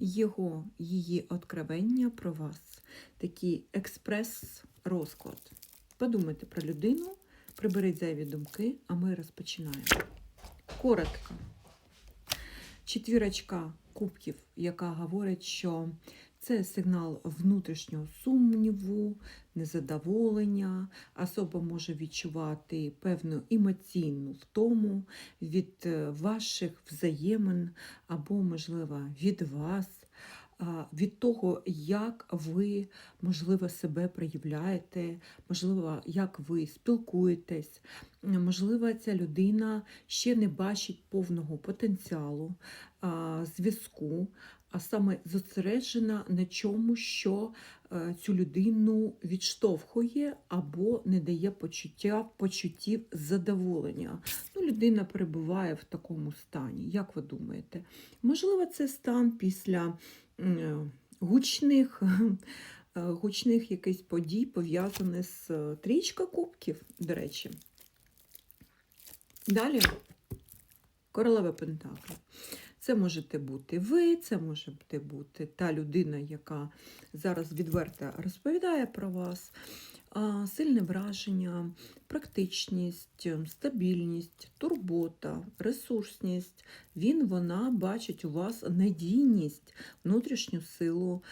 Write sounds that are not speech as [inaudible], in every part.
його, її откровення про вас. Такий експрес-розклад. Подумайте про людину, приберіть зайві думки, а ми розпочинаємо. Коротко. Четвірочка кубків, яка говорить, що це сигнал внутрішнього сумніву, незадоволення. Особа може відчувати певну емоційну втому від е, ваших взаємин або, можливо, від вас, від того, як ви, можливо, себе проявляєте, можливо, як ви спілкуєтесь. Можливо, ця людина ще не бачить повного потенціалу зв'язку, а саме зосереджена на чому, що е, цю людину відштовхує або не дає почуття почуттів задоволення. Ну, людина перебуває в такому стані. Як ви думаєте? Можливо, це стан після гучних, [laughs] е, гучних якихось подій, пов'язаних з е, трічка кубків, до речі. Далі королева Пентаклів. Це можете бути ви, це може бути та людина, яка зараз відверто розповідає про вас. Сильне враження, практичність, стабільність, турбота, ресурсність. Він, вона бачить у вас надійність, внутрішню силу.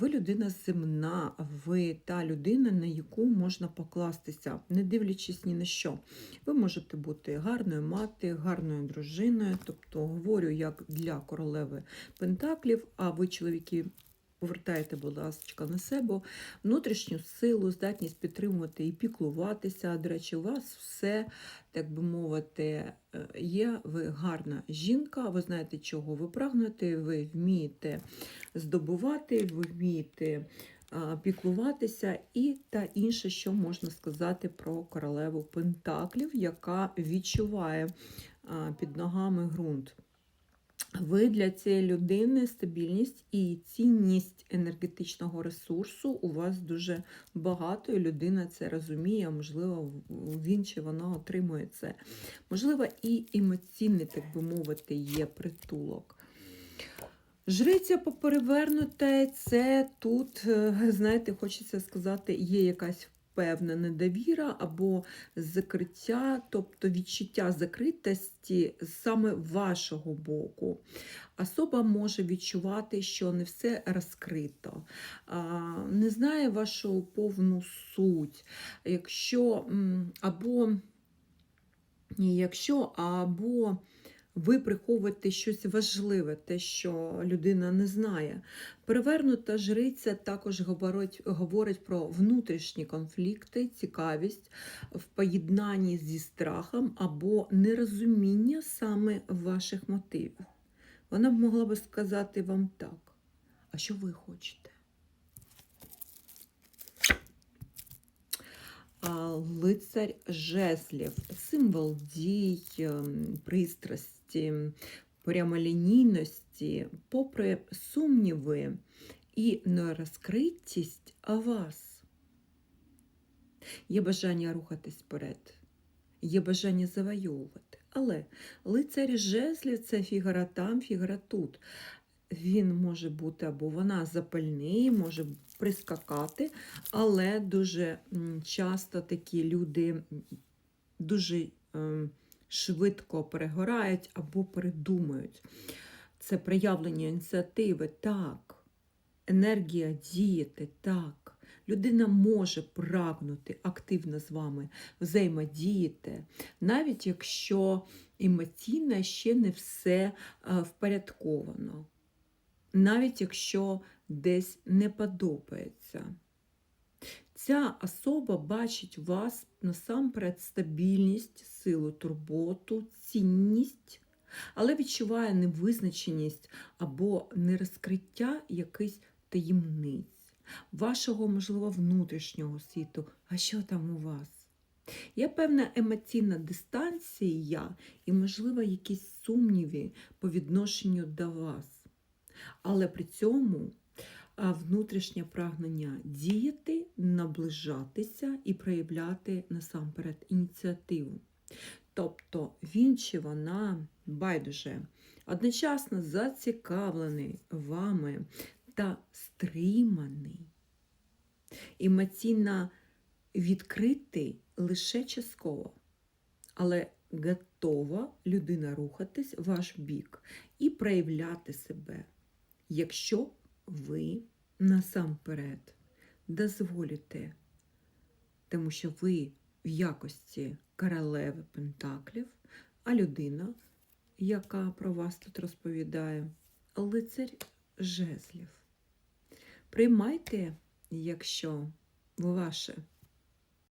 Ви людина земна, ви та людина, на яку можна покластися, не дивлячись ні на що. Ви можете бути гарною мати, гарною дружиною, тобто говорю як для королеви Пентаклів, а ви, чоловіки, повертаєте, будь ласка, на себе внутрішню силу, здатність підтримувати і піклуватися. До речі, у вас все, так би мовити, е, є. Ви гарна жінка, ви знаєте, чого ви прагнете, ви вмієте здобувати, ви вмієте піклуватися, і та інше, що можна сказати про королеву Пентаклів, яка відчуває під ногами ґрунт. Ви для цієї людини стабільність і цінність енергетичного ресурсу у вас дуже багато, і людина це розуміє, можливо, він чи вона отримує це. Можливо, і емоційний, так би мовити, є притулок. Жриця поперевернута, це тут, е, знаєте, хочеться сказати, є якась певна недовіра або закриття, тобто відчуття закритості саме вашого боку. Особа може відчувати, що не все розкрито, не знає вашу повну суть. Якщо або якщо або ви приховуєте щось важливе, те, що людина не знає. Перевернута жриця також говорить, говорить про внутрішні конфлікти, цікавість в поєднанні зі страхом або нерозуміння саме ваших мотивів. Вона б могла би сказати вам так, а що ви хочете? Лицарь жезлів, символ дій, ем, пристрасті, прямолінійності, попри сумніви і нерозкритість вас. Є бажання рухатись вперед, є бажання завойовувати. Але лицар жезлів це фігура там, фігура тут. Він може бути або вона запальний, може прискакати, але дуже часто такі люди дуже ем, швидко перегорають або передумають. Це проявлення ініціативи, так, енергія діяти, так. Людина може прагнути активно з вами взаємодіяти, навіть якщо емоційно ще не все е, впорядковано навіть якщо десь не подобається. Ця особа бачить у вас насамперед стабільність, силу, турботу, цінність, але відчуває невизначеність або нерозкриття якихось таємниць, вашого, можливо, внутрішнього світу. А що там у вас? Є певна емоційна дистанція і, можливо, якісь сумніви по відношенню до вас але при цьому внутрішнє прагнення діяти, наближатися і проявляти насамперед ініціативу. Тобто він чи вона байдуже одночасно зацікавлений вами та стриманий, емоційно відкритий лише частково, але готова людина рухатись в ваш бік і проявляти себе, якщо ви насамперед дозволите, тому що ви в якості королеви Пентаклів, а людина, яка про вас тут розповідає, лицарь жезлів. Приймайте, якщо ваше